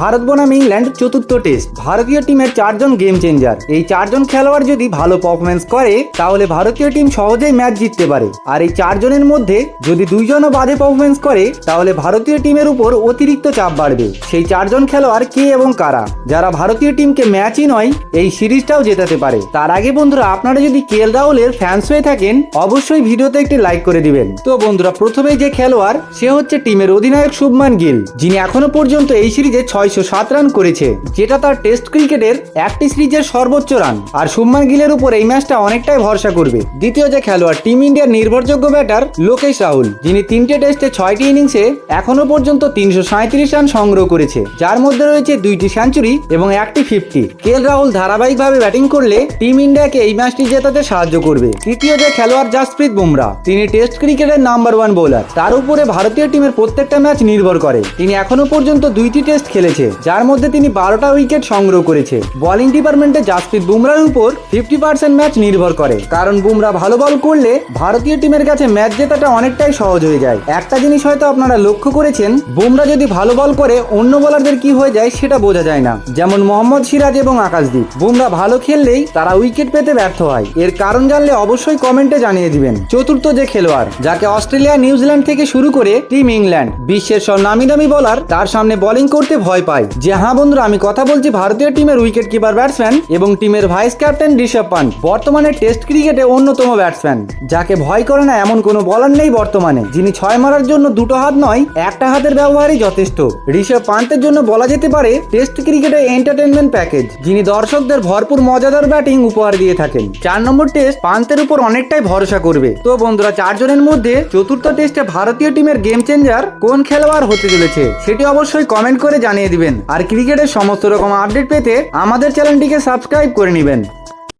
ভারত বনাম ইংল্যান্ড চতুর্থ টেস্ট। ভারতীয় টিমের চারজন গেম চেঞ্জার এই চারজন খেলোয়াড় যদি ভালো পারফরমেন্স করে, তাহলে ভারতীয় টিম সহজেই ম্যাচ জিততে পারে। আর এই চারজনের মধ্যে যদি দুইজনও বাজে পারফরমেন্স করে, তাহলে ভারতীয় টিমের উপর অতিরিক্ত চাপ বাড়বে। সেই চারজন খেলোয়াড় কে এবং কারা? যারা ভারতীয় টিমকে ম্যাচই নয়, এই সিরিজটাও জেতাতে পারে। তার আগে বন্ধুরা, আপনারা যদি কেএল রাহুলের ফ্যান্স হয়ে থাকেন, অবশ্যই ভিডিওতে একটি লাইক করে দিবেন। তো বন্ধুরা, প্রথমেই যে খেলোয়াড়, সে হচ্ছে টিমের অধিনায়ক শুভমান গিল, যিনি এখনও পর্যন্ত এই সিরিজে ছয়শো সাত রান করেছে, যেটা তার টেস্ট ক্রিকেটের একটি সিরিজের সর্বোচ্চ রান। আর শুভমান গিলের উপর এই ম্যাচটা অনেকটাই ভরসা করবে। দ্বিতীয় যে খেলোয়াড়, টিম ইন্ডিয়ার নির্ভরযোগ্য ব্যাটার লোকেশ রাহুল, যিনি তিনটে টেস্টে ছয়টি ইনিংসে এখনও পর্যন্ত তিনশো সাঁত্রিশ রান সংগ্রহ করেছে। যার মধ্যে রয়েছে দুইটি সেঞ্চুরি এবং একটি ফিফটি। কেএল রাহুল ধারাবাহিকভাবে ব্যাটিং করলে টিম ইন্ডিয়াকে এই ম্যাচটি জেতাতে সাহায্য করবে। তৃতীয় যে খেলোয়াড়, জাসপ্রীত বুমরা, তিনি টেস্ট ক্রিকেটের নাম্বার ওয়ান বোলার। তার উপরে ভারতীয় টিমের প্রত্যেকটা ম্যাচ নির্ভর করে। তিনি এখনও পর্যন্ত দুইটি টেস্ট খেলেছে যার মধ্যে তিনি বারোটা উইকেট সংগ্রহ করেছে। বলিং ডিপার্টমেন্টে জাসপ্রীত বুমরার উপর ফিফটি পার্সেন্ট ম্যাচ নির্ভর করে। কারণ বুমরা ভালো বল করলে ভারতীয় টিমের কাছে ম্যাচ জেতাটা অনেকটাই সহজ হয়ে যায়। একটা জিনিস হয়তো আপনারা লক্ষ্য করেছেন বুমরা যদি ভালো বল করে, অন্য বলারদের কি হয়ে যায় সেটা বোঝা যায় না। যেমন মোহাম্মদ সিরাজ এবং আকাশদীপ। বুমরা ভালো খেললেই তারা উইকেট পেতে ব্যর্থ হয়। এর কারণ জানলে অবশ্যই কমেন্টে জানিয়ে দিবেন। চতুর্থ যে খেলোয়াড়, যাকে অস্ট্রেলিয়া নিউজিল্যান্ড থেকে শুরু করে টিম ইংল্যান্ড, বিশ্বের সব নামি দামি বলার তার সামনে বোলিং করতে ভয় পায় যে হ্যাঁ বন্ধুরা, আমি কথা বলছি ভারতীয় টিমের উইকেট কিপার ব্যাটসম্যান এবং টিমের ভাইস ক্যাপ্টেন ঋষভ পান্ত বর্তমানে টেস্ট ক্রিকেটে অন্যতম ব্যাটসম্যান যাকে ভয় করে না এমন কোনো বলার নেই বর্তমানে, যিনি ছয় মারার জন্য দুটো হাত নয়, একটা হাতের ব্যবহারই যথেষ্ট। ঋষভ পান্তের জন্য বলা যেতে পারে টেস্ট ক্রিকেটের এন্টারটেনমেন্ট প্যাকেজ যিনি দর্শকদের ভরপুর মজাদার ব্যাটিং উপহার দিয়ে থাকেন। চার নম্বর টেস্ট পান্তের উপর অনেকটাই ভরসা করবে। তো বন্ধুরা চারজনের মধ্যে চতুর্থ টেস্টে ভারতীয় টিমের গেম চেঞ্জার কোন খেলোয়াড় হতে চলেছে, সেটি অবশ্যই কমেন্ট করে জানিয়ে দিবেন। আর ক্রিকেটের সমস্ত রকম আপডেট পেতে আমাদের চ্যানেলটিকে সাবস্ক্রাইব করে নেবেন।